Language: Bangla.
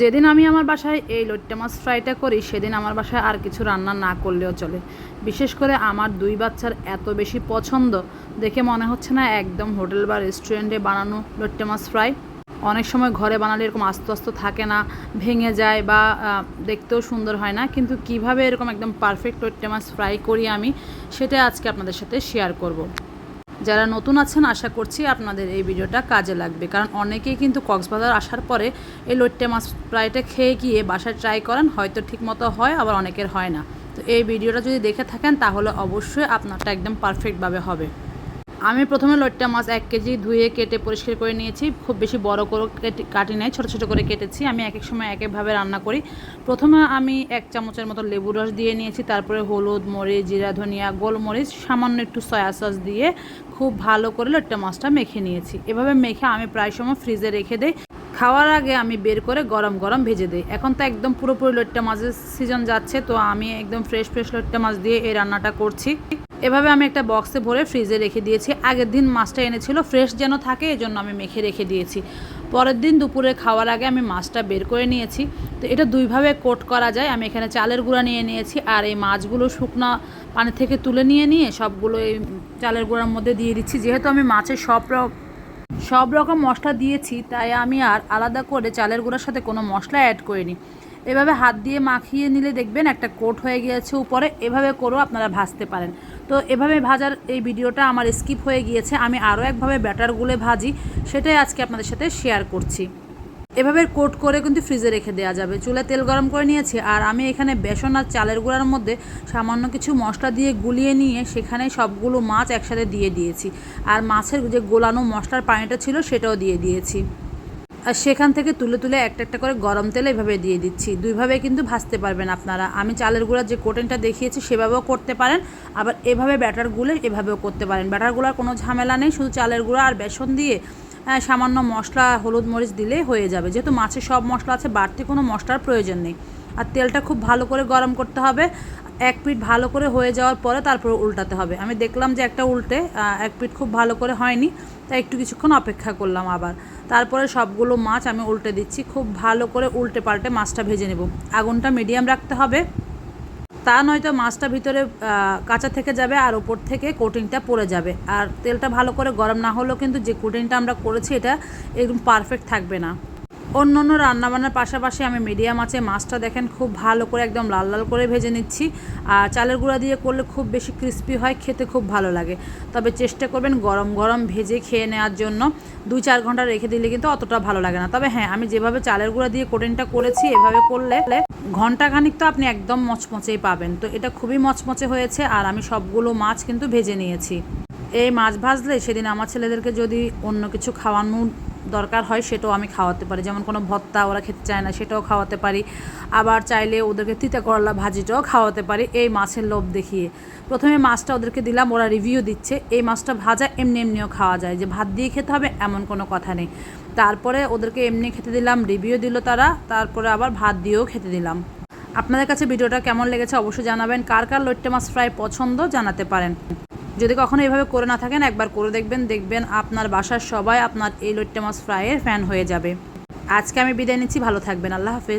যেদিন আমি আমার বাসায় এই লইট্টা মাছ ফ্রাইটা করি, সেদিন আমার বাসায় আর কিছু রান্না না করলেও চলে বিশেষ করে আমার দুই বাচ্চার এত বেশি পছন্দ, দেখে মনে হচ্ছে না একদম হোটেল বা রেস্টুরেন্টে বানানো লইট্টা মাছ ফ্রাই অনেক সময় ঘরে বানালে এরকম আস্তে আস্তে থাকে না, ভেঙে যায় বা দেখতেও সুন্দর হয় না, কিন্তু কীভাবে এরকম একদম পারফেক্ট লইট্টা মাছ ফ্রাই করি আমি, সেটা আজকে আপনাদের সাথে শেয়ার করব। যারা নতুন আছেন, আশা করছি আপনাদের এই ভিডিওটা কাজে লাগবে। কারণ অনেকেই কিন্তু কক্সবাজার আসার পরে এই লোট্টে মাছ ফ্রাইটা খেয়ে গিয়ে বাসায় ট্রাই করেন, হয়তো ঠিকমতো হয়, আবার অনেকের হয় না। তো এই ভিডিওটা যদি দেখে থাকেন, তাহলে অবশ্যই আপনারটা একদম পারফেক্টভাবে হবে। আমি প্রথমে লইট্টা মাছ এক কেজি ধুয়ে কেটে পরিষ্কার করে নিয়েছি। খুব বেশি বড় করে কেটে- নাই, ছোটো ছোটো করে কেটেছি। আমি এক এক সময় এক একভাবে রান্না করি। প্রথমে আমি এক চামচের মতো লেবু রস দিয়ে নিয়েছি, তারপরে হলুদ, মরিচ, জিরা, ধনিয়া, গোলমরিচ, সামান্য একটু সয়া সস দিয়ে খুব ভালো করে লইট্টা মাছটা মেখে নিয়েছি। এভাবে মেখে আমি প্রায় সময় ফ্রিজে রেখে দেই। খাওয়ার আগে আমি বের করে গরম গরম ভেজে দিই। এখন তো একদম পুরোপুরি লইট্টা মাছের সিজন যাচ্ছে, তো আমি একদম ফ্রেশ ফ্রেশ লইট্টা মাছ দিয়ে এই রান্নাটা করছি। এভাবে আমি একটা বক্সে ভরে ফ্রিজে রেখে দিয়েছি। আগের দিন মাছটা এনেছিল, ফ্রেশ যেন থাকে এই জন্য আমি মেখে রেখে দিয়েছি। পরের দিন দুপুরে খাওয়ার আগে আমি মাছটা বের করে নিয়েছি। তো এটা দুইভাবে কোট করা যায়। আমি এখানে চালের গুঁড়া নিয়ে নিয়েছি আর এই মাছগুলো শুকনো পানি থেকে তুলে নিয়ে নিয়ে সবগুলো এই চালের গুঁড়ার মধ্যে দিয়ে দিচ্ছি। যেহেতু আমি মাছের সব সব রকম মশলা দিয়েছি, তাই আমি আর আলাদা করে চালের গুঁড়ার সাথে কোনো মশলা অ্যাড করিনি। এভাবে হাত দিয়ে মাখিয়ে নিলে দেখবেন একটা কোট হয়ে গিয়েছে উপরে। এভাবে করেও আপনারা ভাজতে পারেন। তো এভাবে ভাজার এই ভিডিওটা আমার স্কিপ হয়ে গিয়েছে, আমি আরও একভাবে ব্যাটার গুলে ভাজি, সেটাই আজকে আপনাদের সাথে শেয়ার করছি। এভাবে কোট করে কিন্তু ফ্রিজে রেখে দেওয়া যাবে। চুলে তেল গরম করে নিয়েছি, আর আমি এখানে বেসন আর চালের গুঁড়ার মধ্যে সামান্য কিছু মশলা দিয়ে গুলিয়ে নিয়ে সেখানে সবগুলো মাছ একসাথে দিয়ে দিয়েছি। আর মাছের যে গোলানো মশলার পানিটা ছিল, সেটাও দিয়ে দিয়েছি। আর সেখান থেকে তুলে তুলে একটা একটা করে গরম তেলে এভাবে দিয়ে দিচ্ছি। দুইভাবে কিন্তু ভাজতে পারবেন আপনারা। আমি চালের গুঁড়ার যে কোটেনটা দেখিয়েছি সেভাবেও করতে পারেন। আবার এভাবে ব্যাটার গুলে এভাবেও করতে পারেন। ব্যাটারগুলার কোনো ঝামেলা নেই। শুধু চালের গুঁড়া আর বেসন দিয়ে সামান্য মশলা, হলুদ মরিচ দিলেই হয়ে যাবে। যেহেতু মাছে সব মশলা আছে, বাড়তি কোনো মশলার প্রয়োজন নেই। আর তেলটা খুব ভালো করে গরম করতে হবে। এক পিঠ ভালো করে হয়ে যাওয়ার পরে তারপর উল্টাতে হবে। আমি দেখলাম যে একটা উল্টে এক পিঠ খুব ভালো করে হয়নি, তাই একটু কিছুক্ষণ অপেক্ষা করলাম আবার। তারপরে সবগুলো মাছ আমি উল্টে দিচ্ছি। খুব ভালো করে উল্টে পাল্টে মাছটা ভেজে নেব। আগুনটা মিডিয়াম রাখতে হবে। তা নয়তো মাছটা ভিতরে কাঁচা থেকে যাবে আর ওপর থেকে কোটিংটা পড়ে যাবে। আর তেলটা ভালো করে গরম না হলেও কিন্তু যে কোটিংটা আমরা করেছি এটা একদম পারফেক্ট থাকবে না। অন্য অন্য রান্নাবান্নার পাশাপাশি আমি মিডিয়াম আছে, মাছটা দেখেন খুব ভালো করে একদম লাল লাল করে ভেজে নিচ্ছি। আর চালের গুঁড়া দিয়ে করলে খুব বেশি ক্রিস্পি হয়, খেতে খুব ভালো লাগে। তবে চেষ্টা করবেন গরম গরম ভেজে খেয়ে নেওয়ার জন্য। দুই চার ঘণ্টা রেখে দিলে কিন্তু অতটা ভালো লাগে না। তবে হ্যাঁ আমি যেভাবে চালের গুঁড়া দিয়ে কোটিংটা করেছি, এভাবে করলে ঘণ্টা খানিক তো আপনি একদম মচমচেই পাবেন। তো এটা খুবই মচমচে হয়েছে আর আমি সবগুলো মাছ কিন্তু ভেজে নিয়েছি। এই মাছ ভাজলে সেদিন আমার ছেলেদেরকে যদি অন্য কিছু খাওয়ানোর দরকার হয় সেটাও আমি খাওয়াতে পারি। যেমন কোনো ভত্তা ওরা খেতে চায় না সেটাও খাওয়াতে পারি। আবার চাইলে ওদেরকে তিতা করলা ভাজিটাও খাওয়াতে পারি এই মাছের লোভ দেখিয়ে। প্রথমে মাছটা ওদেরকে দিলাম, ওরা রিভিউ দিচ্ছে। এই মাছটা ভাজা এমনি এমনিও খাওয়া যায়। যে ভাত দিয়ে খেতে হবে এমন কোনো কথা নেই। তারপরে ওদেরকে এমনি খেতে দিলাম রিভিউ দিল তারা, তারপরে আবার ভাত দিয়েও খেতে দিলাম। আপনাদের কাছে ভিডিওটা কেমন লেগেছে অবশ্যই জানাবেন। কার কার লইট্টে মাছ ফ্রাই পছন্দ জানাতে পারেন। যদি কখনো এভাবে করে না থাকেন, একবার করে দেখবেন দেখবেন আপনার বাসার সবাই আপনার এই লইট্টে মাছ ফ্রাইয়ের ফ্যান হয়ে যাবে। আজকে আমি বিদায় নিচ্ছি, ভালো থাকবেন, আল্লাহ হাফেজ।